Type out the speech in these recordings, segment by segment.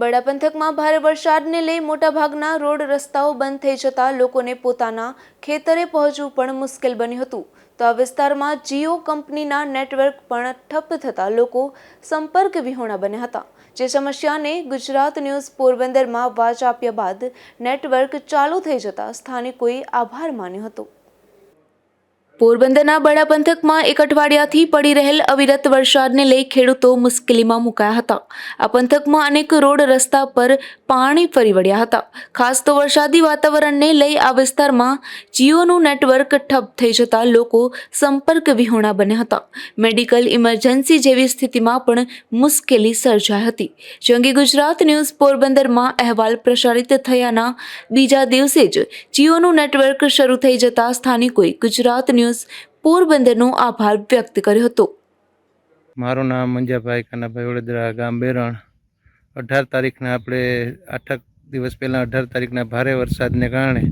બડા પંથકમાં ભારે વરસાદને લઈ મોટાભાગના રોડ રસ્તાઓ બંધ થઈ જતા લોકોને પોતાના ખેતરે પહોંચવું પણ મુશ્કેલ બન્યું હતું. તો આ વિસ્તારમાં જીઓ કંપનીના નેટવર્ક પણ ઠપ્પ થતા લોકો સંપર્ક વિહોણા બન્યા હતા. જે સમસ્યાને ગુજરાત ન્યૂઝ પોરબંદરમાં વાચ આપ્યા બાદ નેટવર્ક ચાલુ થઈ જતા સ્થાનિકોએ આભાર માન્યો હતો. પોરબંદરના બડા પંથકમાં એક અઠવાડિયાથી પડી રહેલ અવિરત વરસાદને લઈ ખેડૂતો મુશ્કેલીમાં મુકાયા હતા. આ પંથકમાં અનેક રોડ રસ્તા પર પાણી ફરી વળ્યા હતા. ખાસ તો વરસાદી વાતાવરણને લઈ આ વિસ્તારમાં જીઓનું નેટવર્ક ઠપ થઈ જતા લોકો સંપર્ક વિહોણા બન્યા હતા. મેડિકલ ઇમરજન્સી જેવી સ્થિતિમાં પણ મુશ્કેલી સર્જાઈ હતી. જે અંગે ગુજરાત ન્યૂઝ પોરબંદરમાં અહેવાલ પ્રસારિત થયાના બીજા દિવસે જ જીઓનું નેટવર્ક શરૂ થઈ જતા સ્થાનિકોએ ગુજરાત ન્યૂઝ પોરબંદરનો આભાર વ્યક્ત કર્યો હતો. મારું નામ મંજાભાઈ કાનાભાઈ વડોદરા, ગામ બેરણ. અઢાર તારીખના આપણે આઠક દિવસ પહેલાં અઢાર તારીખના ભારે વરસાદને કારણે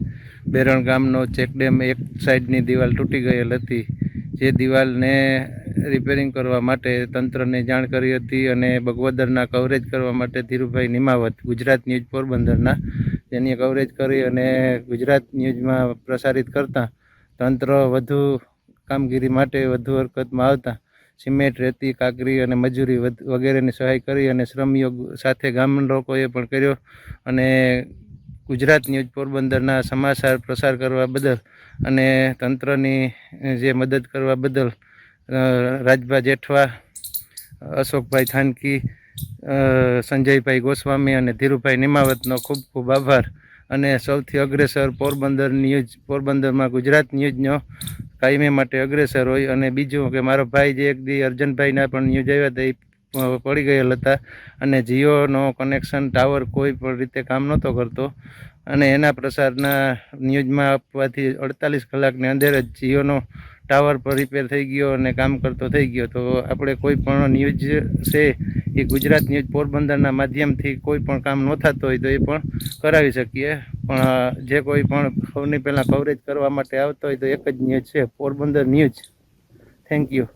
બેરણ ગામનો ચેકડેમ એક સાઈડની દિવાલ તૂટી ગયેલ હતી. જે દિવાલને રિપેરિંગ કરવા માટે તંત્રને જાણ કરી હતી અને બગવદરના કવરેજ કરવા માટે ધીરુભાઈ નિમાવત ગુજરાત ન્યૂઝ પોરબંદરના તેની કવરેજ કરી અને ગુજરાત ન્યૂઝમાં પ્રસારિત કરતાં તંત્ર વધુ કામગીરી માટે વધુ હરકતમાં આવતા, સિમેન્ટ, રેતી, કાકરી અને મજૂરી વગેરેની સહાય કરી અને શ્રમયોગ સાથે ગામના લોકોએ પણ કર્યો અને ગુજરાત ન્યૂઝ પોરબંદરના સમાચાર પ્રસાર કરવા બદલ અને તંત્રની જે મદદ કરવા બદલ રાજભા જેઠવા, અશોકભાઈ થાનકી સંજયભાઈ ગોસ્વામી અને ધીરુભાઈ નિમાવતનો ખૂબ ખૂબ આભાર. અને સૌથી અગ્રેસર પોરબંદર ન્યૂઝ, પોરબંદરમાં ગુજરાત ન્યૂઝનો કાયમી માટે અગ્રેસર હોય. અને બીજું કે મારો ભાઈ જે એક દી અર્જનભાઈના પણ ન્યૂઝ આવ્યા હતા, એ પડી ગયેલ હતા. અને જીઓનો કનેક્શન ટાવર કોઈ પણ રીતે કામ નહોતો કરતો. અને એના પ્રસારના ન્યૂઝમાં આપવાથી અડતાલીસ કલાકની અંદર જ જીઓનો ટાવર પર રિપેર થઈ ગયો અને કામ કરતો થઈ ગયો. તો આપણે કોઈ પણ ન્યૂઝ છે એ ગુજરાત ન્યૂઝ પોરબંદરના માધ્યમથી કોઈ પણ કામ ન થતું હોય તો એ પણ કરાવી શકીએ. પણ જે કોઈ પણ સૌની પહેલાં કવરેજ કરવા માટે આવતો હોય તો એક જ ન્યૂઝ છે. Porbandar news thank you